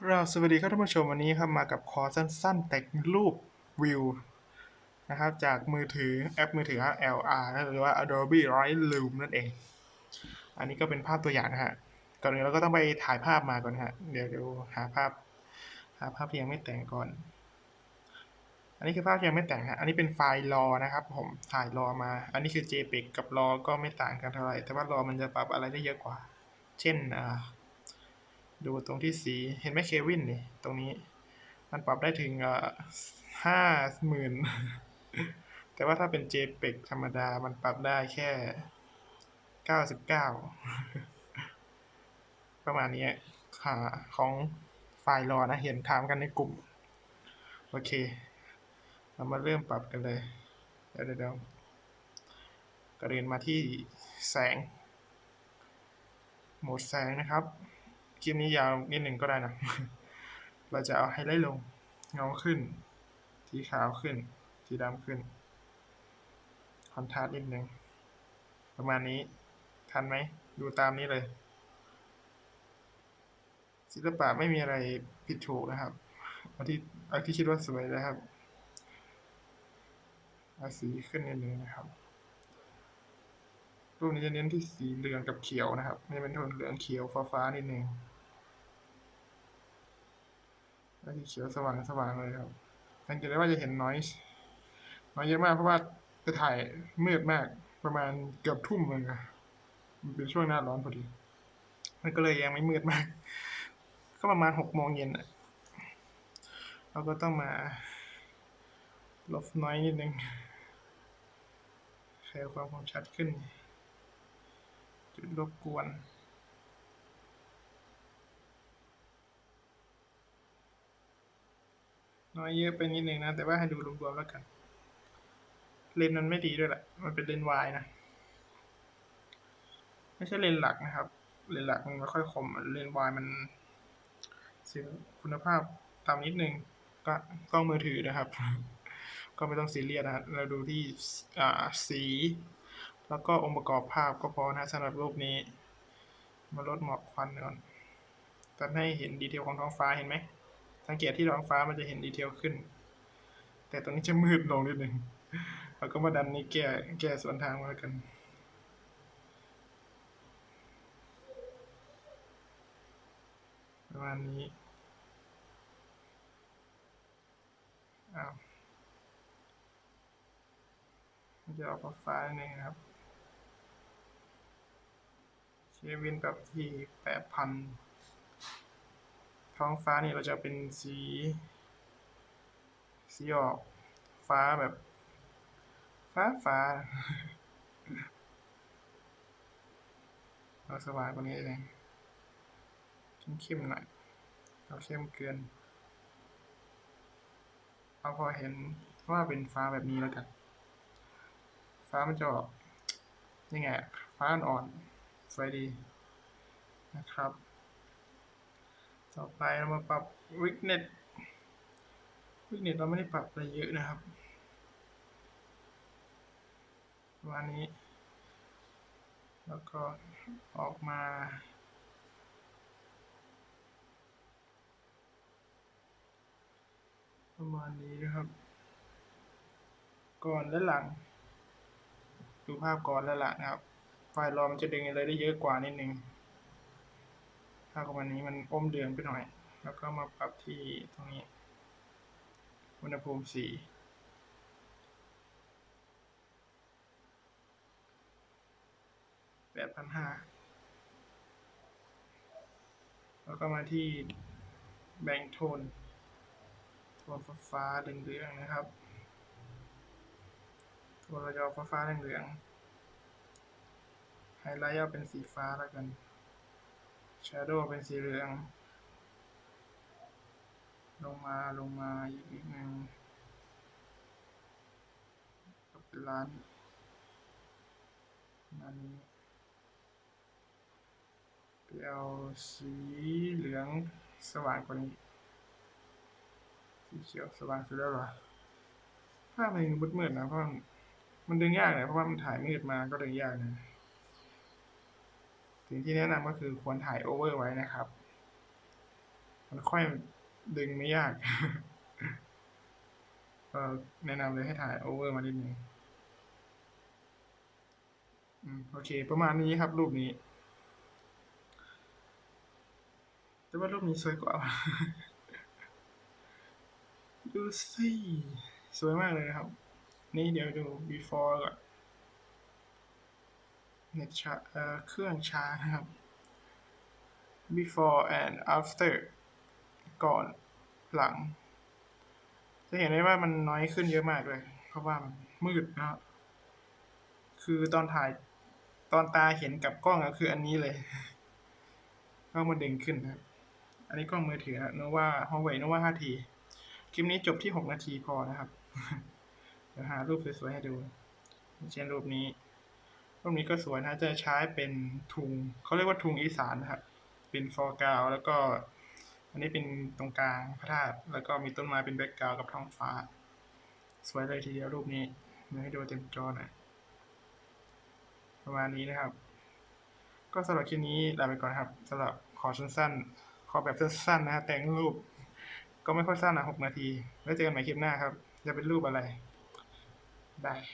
กราบสวัสดีครับท่านผู้ชมวันนี้ครับมากับคอร์สสั้นๆ แต่งรูปวิวนะครับจากมือถือแอปมือถือ LR หรือว่า Adobe Lightroom นั่นเอง อันนี้ก็เป็นภาพตัวอย่างนะฮะก่อนอื่นเราก็ต้องไปถ่ายภาพมาก่อนฮะเดี๋ยวเดี๋ยวหาภาพ หาภาพที่ยังไม่แต่งก่อน อันนี้คือภาพที่ยังไม่แต่งฮะอันนี้เป็นไฟล์รอนะครับ ผมถ่ายรอมา อันนี้คือ JPEG กับรอก็ไม่ต่างกันเท่าไหร่แต่ว่ารอมันจะปรับอะไรได้เยอะกว่า เช่นอ่า ดูตรงที่สีเห็นไหมเควินนี่ตรงนี้ มันปรับได้ถึงห้าหมื่นแต่ว่าถ้าเป็น JPEG ธรรมดามันปรับได้แค่เก้าสิบเก้าประมาณนี้ค่ะของไฟล์รอนะ เห็นถามกันในกลุ่ม โอเค เรามาเริ่มปรับกันเลย เดี๋ยวเดี๋ยวกระเด็นมาที่แสง โหมดแสงนะครับ คลิปนี้ยาวนิดหนึ่งก็ได้นะ เราจะเอาไฮไลท์ลง เงาขึ้น สีขาวขึ้น สีดำขึ้น คอนทราสต์นิดหนึ่ง ประมาณนี้ ทันไหม ดูตามนี้เลย ศิลปะไม่มีอะไรผิดถูกนะครับ เอาที่เอาที่คิดว่าสวยนะครับเอาสีขึ้นนิดนึงนะครับรูปนี้จะเน้นที่สีเหลืองกับเขียวนะครับ นี่เป็นโทนเหลืองเขียวฟ้าฟ้านิดนึง แล้วสีเขียวสว่างสว่างเลยครับ สังเกตได้ว่าจะเห็นน้อยน้อยเยอะมากเพราะว่าจะถ่ายมืดมากประมาณเกือบทุ่มเลยนะมันเป็นช่วงหน้าร้อนพอดี มันก็เลยยังไม่มืดมาก ก็ประมาณหกโมงเย็นเราก็ต้องมาลบน้อยนิดนึงแคลความคมชัดขึ้น จุดรบกวน น้อยเยอะไปนิดนึงนะ แต่ว่าให้ดูรวมๆแล้วกัน เลนมันไม่ดีด้วยแหละ มันเป็นเลนวายนะ ไม่ใช่เลนหลักนะครับ เลนหลักมันไม่ค่อยคม เลนวายมันเสียคุณภาพต่ำนิดนึงก็กล้องมือถือนะครับ ก็ไม่ต้องซีเรียสนะเราดูที่อ่าสี แล้วก็องค์ประกอบภาพก็พอนะสำหรับรูปนี้ มาลดหมอกควันก่อนตัดให้เห็นดีเทลของท้องฟ้าเห็นไหม สังเกตที่ท้องฟ้ามันจะเห็นดีเทลขึ้น แต่ตรงนี้จะมืดลงนิดหนึ่งเราก็มาดันนี้แก้แก้ส่วนทางมาแล้วกันประมาณนี้อ้าวจะออกฟ้าๆนี่ครับเควินแบบที่แปดพัน ท้องฟ้านี่เราจะเป็นสี สีออกฟ้าแบบ ฟ้าฟ้าเราสว่างกว่านี้เองเข้มๆหน่อยเราเข้มเกินเอาพอเห็นว่าเป็นฟ้าแบบนี้แล้วกัน ฟ้ามันจะออกยังไงฟ้าอ่อนสวยดีนะครับ ต่อไปเรามาปรับวิกเน็ตวิกเน็ตเราไม่ได้ปรับอะไรเยอะนะครับประมาณนี้ แล้วก็ออกมาประมาณนี้นะครับ ก่อนและหลัง ดูภาพก่อนและหลังนะครับ ไฟล์รอมันจะดึงอะไรได้เยอะกว่านิดนึง ถ้ากับวันนี้มันอมเหลืองไปหน่อย แล้วก็มาปรับที่ตรงนี้ อุณหภูมิสีแปดพันห้าแล้วก็มาที่แบ่งโทน โทนฟ้าฟ้าเหลืองๆนะครับ โทนเราจะเอาฟ้าฟ้าเหลืองๆไฮไลท์เอาเป็นสีฟ้าแล้วกัน Shadow เป็นสีเหลือง ลงมาลงมาอีกนิดนึงก็เป็นล้านอันนี้ไปเอาสีเหลืองสว่างกว่านี้ สีเขียวสว่างสุดแล้วหรอภาพมันมืดมืดๆนะเพราะมันมันดึงยากเลยเพราะว่ามันถ่ายมืดมาก็ดึงยากนะ สิ่งที่แนะนำก็คือควรถ่ายโอเวอร์ไว้นะครับ มันค่อยดึงไม่ยากก็แนะนำเลยให้ถ่ายโอเวอร์มานิดนึงโอเค ประมาณนี้ครับรูปนี้ แต่ว่ารูปนี้สวยกว่า ดูสิ สวยมากเลยนะครับ นี่เดี๋ยวดู before ก่อน เน็ตชาเออเครื่องช้านะครับ before and after ก่อนหลัง จะเห็นได้ว่ามันน้อยขึ้นเยอะมากเลย เพราะว่ามันมืดนะครับคือตอนถ่ายตอนตาเห็นกับกล้องก็คืออันนี้เลยก็มันเดึงขึ้นนะครับ อันนี้กล้องมือถือนะโนว่า Huawei Nova 5T คลิปนี้จบที่ 6 นาทีพอนะครับ เดี๋ยวหารูปสวยๆให้ดู เช่นรูปนี้ รูปนี้ก็สวยนะจะใช้เป็นทุงเขาเรียกว่าทุงอีสานนะครับเป็นฟอร์กราวแล้วก็ อันนี้เป็นตรงกลางพระธาตุแล้วก็มีต้นไม้เป็นแบ็กกราวกับท้องฟ้า สวยเลยทีเดียวรูปนี้เดี๋ยวให้ดูเต็มจอหน่อยประมาณนี้นะครับ ก็สำหรับคลิปนี้ลาไปก่อนนครับสำหรับขอสั้นๆ ขอแบบสั้นๆนะฮะแต่งรูป ก็ไม่ค่อยสั้นนะหกนาที แล้วเจอกันใหม่คลิปหน้าครับ จะเป็นรูปอะไร ได้